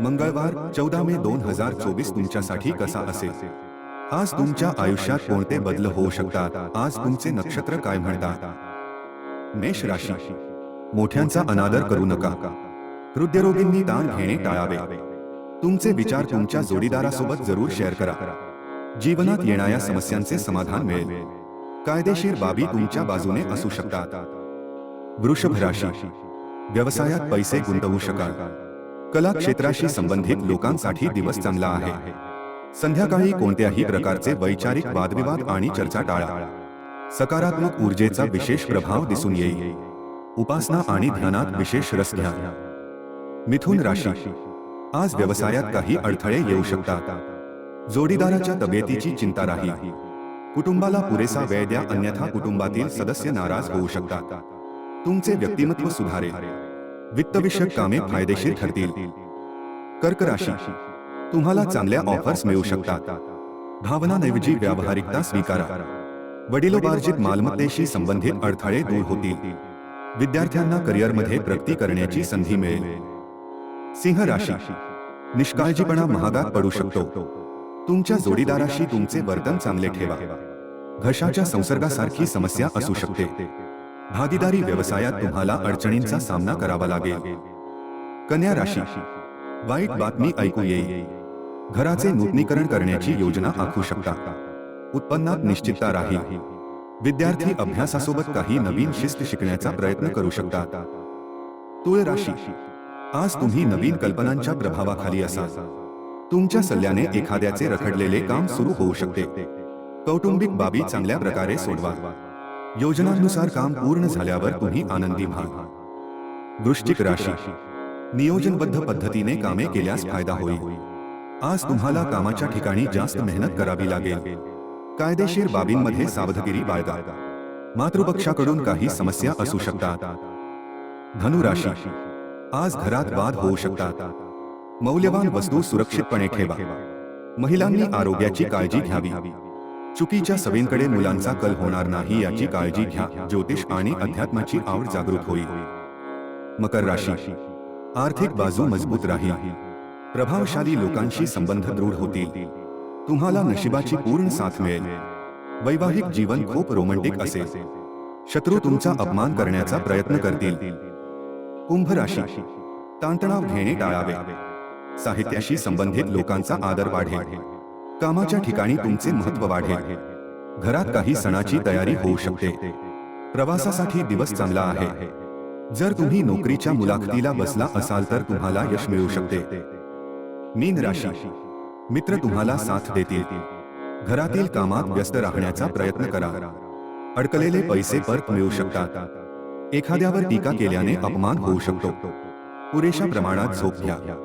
मंगळवार चौदा मे दोन हजार चोवीस तुमच्यासाठी कसा असेल? आज तुमच्या आयुष्यात कोणते बदल होऊ शकतात? आज तुमचे नक्षत्र काय म्हणतात? मेष राशी. मोठ्यांचा अनादर करू नका. हृदयरोगींनी ताण घेणे टाळावे. तुमचे विचार तुमच्या जोडीदारासोबत जरूर शेअर करा. जीवनात येणाऱ्या समस्यांचे समाधान मिळेल. कायदेशीर बाबी तुमच्या बाजूने असू शकतात. वृषभ राशी. व्यवसायात पैसे गुंतवू शकाल. कला क्षेत्राशी संबंधित लोकांसाठी दिवस चांगला आहे. संध्याकाळी कोणत्याही प्रकारचे वैचारिक वादविवाद आणि चर्चा टाळा. सकारात्मक ऊर्जेचा विशेष प्रभाव दिसून येईल. उपासना आणि ध्यानात विशेष रस घ्या. मिथुन राशी. आज व्यवसायात काही अडथळे येऊ शकतात. जोडीदाराच्या तब्येतीची चिंता राहील कुटुंबाला पुरेसा वेळ द्या अन्यथा कुटुंबातील सदस्य नाराज होऊ शकतात. तुमचे व्यक्तिमत्व सुधारेल. वित्तविषयक कामे फायदेशीर ठरतील. कर्क राशी. तुम्हाला चांगल्या ऑफर्स मिळू शकतात. भावनांऐवजी व्यावहारिकता स्वीकारा. वडिलोपार्जित मालमत्तेशी संबंधित अडथळे दूर होतील. विद्यार्थ्यांना करिअरमध्ये प्रगती करण्याची संधी मिळेल. सिंह राशी. निष्काळजीपणा महागात पडू शकतो. तुमच्या जोडीदाराशी तुमचे वर्तन चांगले ठेवा. घशाच्या संसर्गासारखी समस्या असू शकते. भागीदारी व्यवसायात तुम्हाला अडचणींचा सामना करावा लागेल. कन्या राशी. वाईट बातमी ऐकू येईल घराचे नूतनीकरण करण्याची योजना आखू शकता. उत्पन्नात निश्चितता राहील. विद्यार्थी अभ्यासासोबत काही नवीन शिस्त शिकण्याचा प्रयत्न करू शकतात तुळ राशी. आज तुम्ही नवीन कल्पनांच्या प्रभावाखाली असाल. तुमच्या सल्ल्याने एखाद्याचे रखडलेले काम सुरू होऊ शकते. कौटुंबिक बाबी चांगल्या प्रकारे सोडवा. योजनांनुसार काम पूर्ण झाल्यावर तुम्ही आनंदी व्हा वृश्चिक राशी. नियोजनबद्ध पद्धतीने कामे केल्यास फायदा होईल. आज तुम्हाला कामाच्या ठिकाणी जास्त मेहनत करावी लागेल. कायदेशीर बाबींमध्ये सावधगिरी बाळगा. मातृपक्षाकडून काही समस्या असू शकतात. धनुराशी. आज घरात वाद होऊ शकतात. मौल्यवान वस्तू सुरक्षितपणे ठेवा. महिलांनी आरोग्याची काळजी घ्यावी. चुकीच्या सवयींकडे मुलांचा कल होणार नाही याची काळजी घ्या. ज्योतिष आणि अध्यात्माची आवड जागृत होईल. मकर राशी. आर्थिक बाजू मजबूत राहील. प्रभावशाली लोकांशी संबंध दृढ होतील. तुम्हाला नशिबाची पूर्ण साथ मिळेल. वैवाहिक जीवन खूप रोमंटिक असेल. शत्रू तुमचा अपमान करण्याचा प्रयत्न करतील. कुंभ राशी. ताणतणाव घेणे टाळावे. साहित्याशी संबंधित लोकांचा आदर वाढेल. कामाच्या ठिकाणी तुमचे महत्व वाढेल. घरात काही सणाची तयारी होऊ शकते. प्रवासासाठी दिवस चांगला आहे. जर तुम्ही नोकरीच्या मुलाखतीला बसला असाल तर तुम्हाला यश मिळू शकते. मीन राशी. मित्र तुम्हाला साथ देतील. घरातील कामात व्यस्त राहण्याचा प्रयत्न करा. अडकलेले पैसे परत मिळू शकतात. एखाद्यावर टीका केल्याने अपमान होऊ शकतो. पुरेशा प्रमाणात झोप घ्या.